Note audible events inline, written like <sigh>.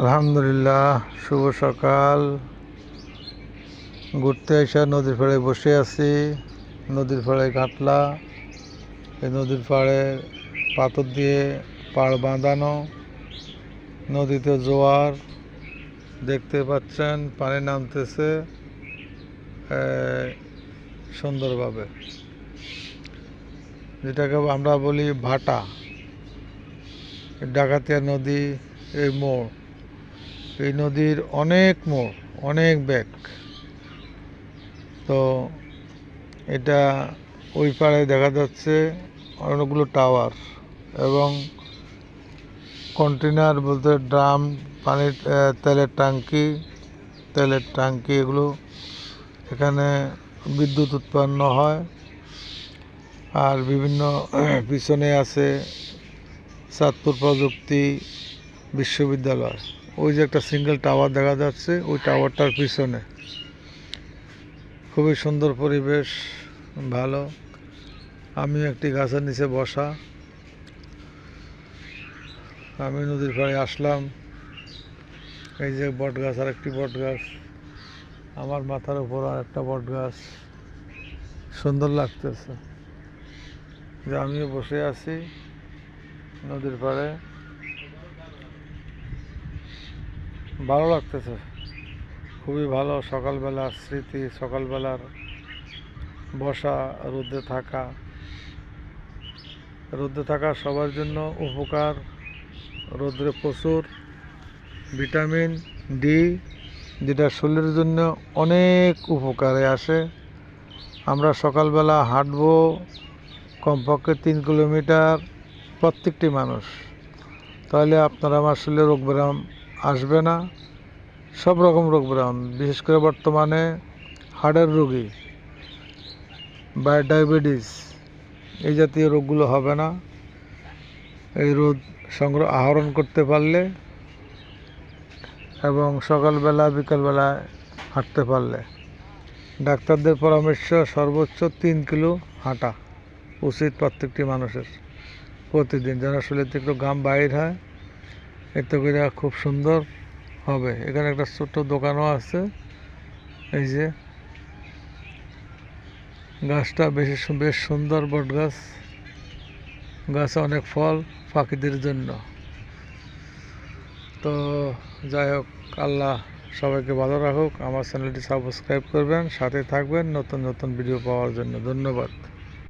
আলহামদুলিল্লাহ, শুভ সকাল। ঘুরতে এসে নদীর পাড়ে বসে আছি। নদীর পাড়ে কাটলা এই নদীর পাড়ে পাথর দিয়ে পাড় বাঁধানো, নদীতে জোয়ার, দেখতে পাচ্ছেন পানি নামতেছে সুন্দরভাবে। যেটাকে আমরা বলি ভাটা, ডাকাতিয়া নদী, এই মোড়। এই নদীর অনেক মোড়, অনেক ব্যাগ তো এটা ওই পাড়ে দেখা যাচ্ছে অনেকগুলো টাওয়ার এবং কন্টেনার বলতে ড্রাম, পানির তেলের ট্যাঙ্কি তেলের ট্যাঙ্কি এগুলো এখানে বিদ্যুৎ উৎপন্ন হয়। আর বিভিন্ন <clears throat> পিছনে আছে চাঁদপুর প্রযুক্তি বিশ্ববিদ্যালয়। ওই যে একটা সিঙ্গেল টাওয়ার দেখা যাচ্ছে, ওই টাওয়ারটার পিছনে। খুবই সুন্দর পরিবেশ, ভালো। আমি একটি গাছের নিচে বসা। আমি নদীর পাড়ে আসলাম। এই যে বট গাছ আর একটি বট গাছ আমার মাথার উপর আর একটা বট গাছ সুন্দর লাগতেছে। যে আমিও বসে আছি নদীর পাড়ে। ভালো লাগতেছে। খুবই ভালো সকালবেলার স্মৃতি, সকালবেলার বসা, রোদে থাকা। রোদে থাকা সবার জন্য উপকার। রোদ্রে প্রচুর ভিটামিন ডি যেটা শরীরের জন্য অনেক উপকারে আসে। আমরা সকালবেলা হাঁটবো, কমপক্ষে তিন কিলোমিটার প্রত্যেকটি মানুষ। তাহলে আপনারা আমার শরীরে রোগ ব্যায়াম আসবে না। সব রকম রোগ ব্যায়াম বিশেষ করে বর্তমানে হার্টের রোগী বা ডায়াবেটিস, এই জাতীয় রোগগুলো হবে না। এই রোদ সংগ্রহ, আহরণ করতে পারলে এবং সকালবেলা, বিকালবেলা হাঁটতে পারলে। ডাক্তারদের পরামর্শ, সর্বোচ্চ তিন কিলো হাঁটা। উচিত প্রত্যেকটি মানুষের প্রতিদিন। যেন শরীর থেকে একটু গাম বাইর হয়। এতে করে খুব সুন্দর হবে। এখানে একটা ছোট্ট দোকানও আছে। এই যে গাছটা বেশি বেশ সুন্দর বট গাছ। গাছে অনেক ফল পাখিদের জন্য। তো যাই হোক, আল্লাহ সবাইকে ভালো রাখুক। আমার চ্যানেলটি সাবস্ক্রাইব করবেন, সাথে থাকবেন নতুন নতুন ভিডিও পাওয়ার জন্য ধন্যবাদ।